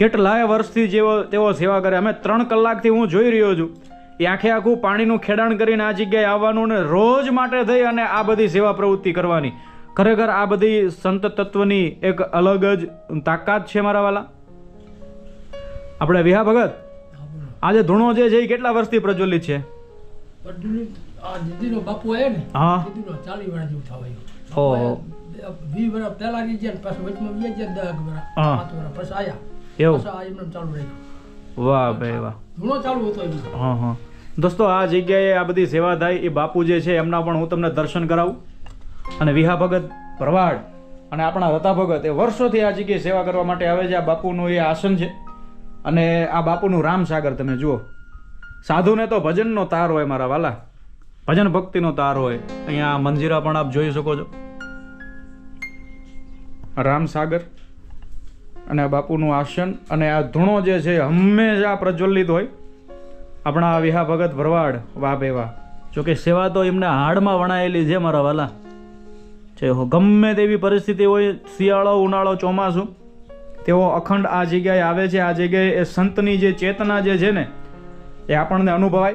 કેટલાય વર્ષથી જેવો તેઓ સેવા કરે. અમે ત્રણ કલાકથી હું જોઈ રહ્યો છું. એ આખે આખું પાણીનું ખેડાણ કરીને આ જગ્યાએ આવવાનું ને રોજ માટે થઈ અને આ બધી સેવા પ્રવૃત્તિ કરવાની. ખરેખર આ બધી સંત તત્વની એક અલગ જ તાકાત છે મારા વાલા. આપણે વિહા ભગત આજે ધૂણો જે છે એ કેટલા વર્ષથી પ્રજ્વલિત છે? આ દીદીનો બાપુ આવ્યો ને હા. દીદીનો ચાલી વર્ષ જેવું થવાયું ઓહો. વીસ વર્ષ પહેલા ગઈ ગયા ને પાછું વચમાં વી ગયા દસ વર્ષ. પાંચ વર્ષ પછી આયા. એવું? વાહ ભાઈ વાહ. ધૂણો ચાલુ હતો એમ હા હા. દોસ્તો આ જગ્યાએ આ બધી સેવા થાય એ બાપુ જે છે એમના પણ હું તમને દર્શન કરાવું. અને વિહા ભગત ભરવાડ અને આપણા રતા ભગત એ વર્ષોથી આ જગ્યાએ સેવા કરવા માટે આવે છે. આ બાપુનું એ આસન છે. અને આ બાપુનું રામસાગર તમે જુઓ. સાધુને તો ભજનનો તાર હોય મારા વાલા. ભજન ભક્તિનો તાર હોય. અહીંયા મંજીરા પણ આપ જોઈ શકો છો. રામસાગર. અને બાપુનું આસન અને આ ધૂણો જે છે, હંમેશા પ્રજ્વલિત હોય. આપણા વિહા ભગત ભરવાડ, વાહ બે વાહ. જોકે સેવા તો એમને હાડમાં વણાયેલી છે મારા વાલા. છે ગમે તેવી પરિસ્થિતિ હોય, શિયાળો, ઉનાળો, ચોમાસું, તેઓ અખંડ આ જગ્યાએ આવે છે. આ જગ્યાએ એ સંતની જે ચેતના જે છે ને, એ આપણને અનુભવાય.